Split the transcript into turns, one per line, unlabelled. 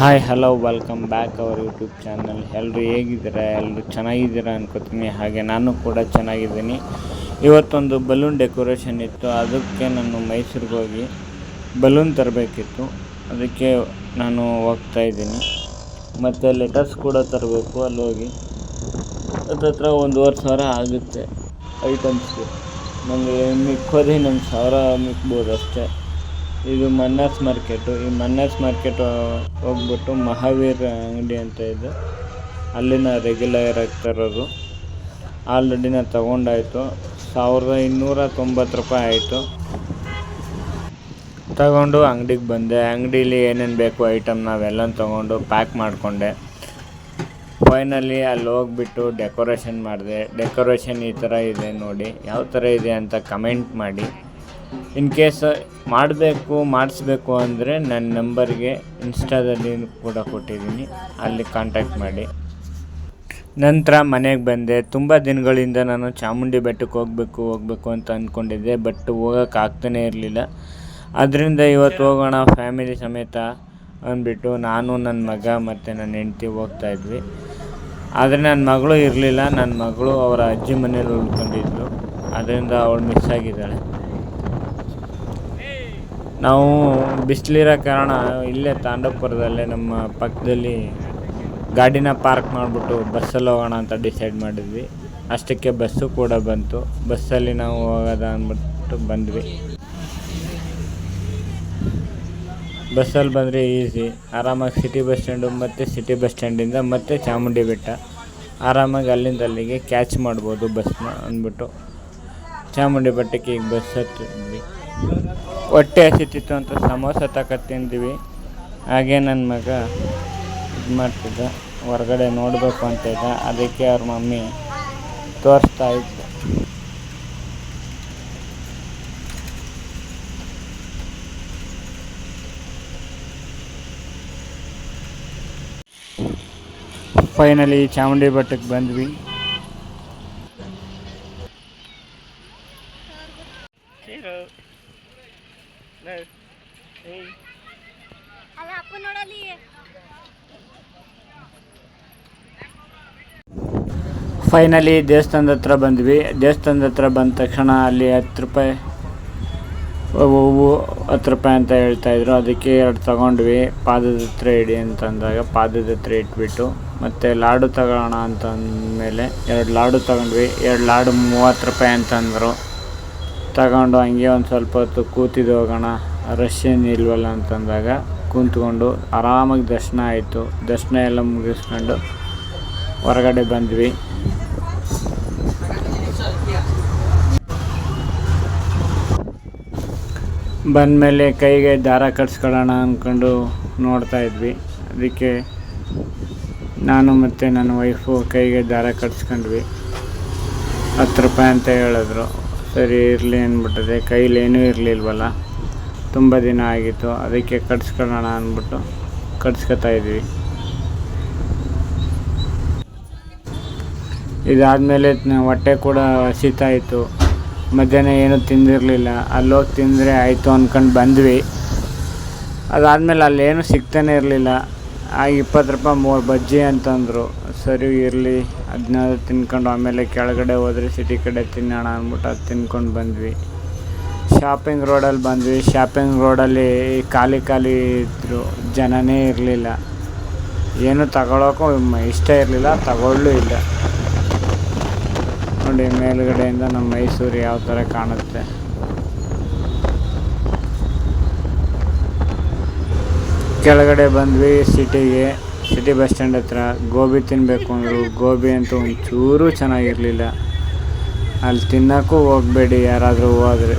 Hi hello welcome back our YouTube channel ಎಲ್ಲರೂ ಹೇಗಿದ್ದೀರಾ? ಎಲ್ಲರೂ ಚೆನ್ನಾಗಿದ್ದೀರಾ ಅನ್ಕೋತೀನಿ. ಹಾಗೆ ನಾನು ಕೂಡ ಚೆನ್ನಾಗಿದ್ದೀನಿ. ಇವತ್ತೊಂದು ಬಲೂನ್ ಡೆಕೋರೇಷನ್ ಇತ್ತು. ಅದಕ್ಕೆ ನಾನು ಮೈಸೂರಿಗೆ ಹೋಗಿ ಬಲೂನ್ ತರಬೇಕಿತ್ತು. ಅದಕ್ಕೆ ನಾನು ಹೋಗ್ತಾ ಇದ್ದೀನಿ. ಮತ್ತು ಲೆಟರ್ಸ್ ಕೂಡ ತರಬೇಕು ಅಲ್ಲಿ ಹೋಗಿ. ಹತ್ರ ಒಂದೂವರೆ ಸಾವಿರ ಆಗುತ್ತೆ. ಐಟಮ್ಸ್ಗೆ ನನಗೆ ಮಿಕ್ಕೋದೇ ಇನ್ನೊಂದು ಸಾವಿರ ಮಿಕ್ಬೋದು ಅಷ್ಟೇ. ಇದು ಮನ್ನಾಸ್ ಮಾರ್ಕೆಟು. ಈ ಮನ್ನಾಸ್ ಮಾರ್ಕೆಟ್ ಹೋಗ್ಬಿಟ್ಟು ಮಹಾವೀರ್ ಅಂಗಡಿ ಅಂತ ಇದೆ. ಅಲ್ಲಿನ ರೆಗ್ಯುಲರ್ ತರೋದು. ಆಲ್ರೆಡಿ ನಾನು ತೊಗೊಂಡಾಯಿತು. ಸಾವಿರದ ಇನ್ನೂರ ತೊಂಬತ್ತು ರೂಪಾಯಿ ಆಯಿತು. ತಗೊಂಡು ಅಂಗಡಿಗೆ ಬಂದೆ. ಅಂಗಡೀಲಿ ಏನೇನು ಬೇಕು ಐಟಮ್ ನಾವೆಲ್ಲ ತೊಗೊಂಡು ಪ್ಯಾಕ್ ಮಾಡಿಕೊಂಡೆ. ಫೈನಲಿ ಅಲ್ಲಿ ಹೋಗ್ಬಿಟ್ಟು ಡೆಕೋರೇಷನ್ ಮಾಡಿದೆ. ಡೆಕೋರೇಷನ್ ಈ ಥರ ಇದೆ ನೋಡಿ. ಯಾವ ಥರ ಇದೆ ಅಂತ ಕಮೆಂಟ್ ಮಾಡಿ. ಇನ್ ಕೇಸ್ ಮಾಡಬೇಕು, ಮಾಡಿಸ್ಬೇಕು ಅಂದರೆ ನನ್ನ ನಂಬರ್ಗೆ ಇನ್ಸ್ಟಾದಲ್ಲಿ ಕೂಡ ಕೊಟ್ಟಿದ್ದೀನಿ. ಅಲ್ಲಿ ಕಾಂಟ್ಯಾಕ್ಟ್ ಮಾಡಿ. ನಂತರ ಮನೆಗೆ ಬಂದೆ. ತುಂಬ ದಿನಗಳಿಂದ ನಾನು ಚಾಮುಂಡಿ ಬೆಟ್ಟಕ್ಕೆ ಹೋಗಬೇಕು ಹೋಗಬೇಕು ಅಂತ ಅಂದ್ಕೊಂಡಿದ್ದೆ ಬಟ್ ಹೋಗೋಕೆ ಇರಲಿಲ್ಲ. ಅದರಿಂದ ಇವತ್ತು ಹೋಗೋಣ, ಫ್ಯಾಮಿಲಿ ಸಮೇತ ಅಂದ್ಬಿಟ್ಟು ನಾನು ನನ್ನ ಮಗ ಮತ್ತು ನನ್ನ ಹೆಂಡ್ತಿ ಹೋಗ್ತಾ ಇದ್ವಿ. ಆದರೆ ನನ್ನ ಮಗಳು ಇರಲಿಲ್ಲ. ನನ್ನ ಮಗಳು ಅವರ ಅಜ್ಜಿ ಮನೇಲಿ ಉಳ್ಕೊಂಡಿದ್ಲು. ಅದರಿಂದ ಅವಳು ಮಿಸ್ ಆಗಿದ್ದಾಳೆ. ನಾವು ಬಿಸಿಲಿರೋ ಕಾರಣ ಇಲ್ಲೇ ತಾಂಡವಪುರದಲ್ಲೇ ನಮ್ಮ ಪಕ್ಕದಲ್ಲಿ ಗಾಡಿನ ಪಾರ್ಕ್ ಮಾಡಿಬಿಟ್ಟು ಬಸ್ಸಲ್ಲಿ ಹೋಗೋಣ ಅಂತ ಡಿಸೈಡ್ ಮಾಡಿದ್ವಿ. ಅಷ್ಟಕ್ಕೆ ಬಸ್ಸು ಕೂಡ ಬಂತು. ಬಸ್ಸಲ್ಲಿ ನಾವು ಹೋಗೋದ ಅಂದ್ಬಿಟ್ಟು ಬಂದ್ವಿ. ಬಸ್ಸಲ್ಲಿ ಬಂದರೆ ಈಸಿ. ಆರಾಮಾಗಿ ಸಿಟಿ ಬಸ್ ಸ್ಟ್ಯಾಂಡು ಮತ್ತು ಸಿಟಿ ಬಸ್ ಸ್ಟ್ಯಾಂಡಿಂದ ಮತ್ತೆ ಚಾಮುಂಡಿ ಬೆಟ್ಟ. ಆರಾಮಾಗಿ ಅಲ್ಲಿಂದ ಅಲ್ಲಿಗೆ ಕ್ಯಾಚ್ ಮಾಡ್ಬೋದು ಬಸ್ನ ಅಂದ್ಬಿಟ್ಟು. ಚಾಮುಂಡಿ ಬೆಟ್ಟಕ್ಕೆ ಈಗ ಬಸ್ ಹತ್ತಿದ್ವಿ ಹೊಟ್ಟೆ ಹಸಿತಿತ್ತು ಅಂತ ಸಮೋಸ ತಕ ತಿಂದ್ವಿ. ಹಾಗೆ ನನ್ನ ಮಗ ಇದು ಮಾಡ್ತಿದ್ದ. ಹೊರಗಡೆ ನೋಡಬೇಕು ಅಂತ ಇದ್ದ. ಅದಕ್ಕೆ ಅವ್ರ ಮಮ್ಮಿ ತೋರಿಸ್ತಾ ಇತ್ತು ಫೈನಲಿ ಚಾಮುಂಡಿ ಬೆಟ್ಟಕ್ಕೆ ಬಂದ್ವಿ.
ಅಲ್ಲ ಅಪ್ಪ ನೋಡಲಿ
ಫೈನಲಿ ದೇವಸ್ಥಾನದ ಹತ್ರ ಬಂದ್ವಿ. ದೇವಸ್ಥಾನದ ಹತ್ರ ಬಂದ ತಕ್ಷಣ ಅಲ್ಲಿ ಹತ್ತು ರೂಪಾಯಿ ಹೂವು ಹತ್ತು ರೂಪಾಯಿ ಅಂತ ಹೇಳ್ತಾಯಿದ್ರು ಅದಕ್ಕೆ ಎರಡು ತಗೊಂಡ್ವಿ. ಪಾದದ ಹತ್ರ ಇಡಿ ಅಂತ ಅಂದಾಗ ಪಾದದ ಹತ್ರ ಇಟ್ಬಿಟ್ಟು ಮತ್ತು ಲಾಡು ತಗೊಳ್ಳೋಣ ಅಂತ ಮೇಲೆ ಎರಡು ಲಾಡು ತಗೊಂಡ್ವಿ. ಎರಡು ಲಾಡು ಮೂವತ್ತು ರೂಪಾಯಿ ಅಂತ ಅಂದರು. ತಗೊಂಡು ಹಂಗೆ ಒಂದು ಸ್ವಲ್ಪ ಹೊತ್ತು ಕೂತಿದ್ದು ಹೋಗೋಣ. ರಶ್ ಇಲ್ವಲ್ಲ ಅಂತಂದಾಗ ಕೂತ್ಕೊಂಡು ಆರಾಮಾಗಿ ದರ್ಶನ ಆಯಿತು. ದರ್ಶನ ಎಲ್ಲ ಮುಗಿಸ್ಕೊಂಡು ಹೊರಗಡೆ ಬಂದ್ವಿ. ಬಂದಮೇಲೆ ಕೈಗೆ ದಾರ ಕಟ್ಸ್ಕೊಳ್ಳೋಣ ಅಂದ್ಕೊಂಡು ನೋಡ್ತಾ ಇದ್ವಿ. ಅದಕ್ಕೆ ನಾನು ಮತ್ತು ನನ್ನ ವೈಫು ಕೈಗೆ ದಾರ ಕಟ್ಸ್ಕೊಂಡ್ವಿ. ಹತ್ತು ರೂಪಾಯಿ ಅಂತ ಹೇಳಿದ್ರು. ಸರಿ ಇರಲಿ ಅಂದ್ಬಿಟ್ಟಿದೆ. ಕೈಲಿ ಏನೂ ಇರಲಿಲ್ವಲ್ಲ. ತುಂಬ ದಿನ ಆಗಿತ್ತು. ಅದಕ್ಕೆ ಕಟ್ಸ್ಕೊಳ್ಳೋಣ ಅಂದ್ಬಿಟ್ಟು ಕಟ್ಸ್ಕೊತಾ ಇದ್ವಿ. ಇದಾದಮೇಲೆ ಹೊಟ್ಟೆ ಕೂಡ ಇತ್ತು. ಮಧ್ಯಾಹ್ನ ಏನೂ ತಿಂದಿರಲಿಲ್ಲ. ಅಲ್ಲೋಗಿ ತಿಂದರೆ ಆಯಿತು ಅಂದ್ಕೊಂಡು ಬಂದ್ವಿ. ಅದಾದಮೇಲೆ ಅಲ್ಲೇನು ಸಿಗ್ತಾನೆ ಇರಲಿಲ್ಲ. ಆ ಇಪ್ಪತ್ತು ರೂಪಾಯಿ ಮೂರು ಬಜ್ಜಿ ಅಂತಂದರು. ಸರಿ, ಇರಲಿ. ಅದನ್ನ ತಿನ್ಕೊಂಡು ಆಮೇಲೆ ಕೆಳಗಡೆ ಹೋದರೆ ಸಿಟಿ ಕಡೆ ತಿನ್ನೋಣ ಅಂದ್ಬಿಟ್ಟು ಅದು ತಿನ್ಕೊಂಡು ಬಂದ್ವಿ. ಶಾಪಿಂಗ್ ರೋಡಲ್ಲಿ ಬಂದ್ವಿ. ಶಾಪಿಂಗ್ ರೋಡಲ್ಲಿ ಖಾಲಿ ಖಾಲಿ ಇದ್ದರು ಜನನೇ ಇರಲಿಲ್ಲ. ಏನು ತಗೊಳ್ಳೋಕ್ಕೂ ಇಷ್ಟ ಇರಲಿಲ್ಲ, ತಗೊಳ್ಳೂ ಇಲ್ಲ. ನೋಡಿ, ಮೇಲುಗಡೆಯಿಂದ ನಮ್ಮ ಮೈಸೂರು ಯಾವ ಥರ ಕಾಣುತ್ತೆ. ಕೆಳಗಡೆ ಬಂದ್ವಿ ಸಿಟಿಗೆ, ಸಿಟಿ ಬಸ್ ಸ್ಟ್ಯಾಂಡ್ ಹತ್ರ. ಗೋಬಿ ತಿನ್ನಬೇಕು ಅಂದರು. ಗೋಬಿ ಅಂತೂ ಒಂಚೂರು ಚೆನ್ನಾಗಿರಲಿಲ್ಲ. ಅಲ್ಲಿ ತಿನ್ನೋಕ್ಕೂ ಹೋಗಬೇಡಿ, ಯಾರಾದರೂ ಹೋದರೆ.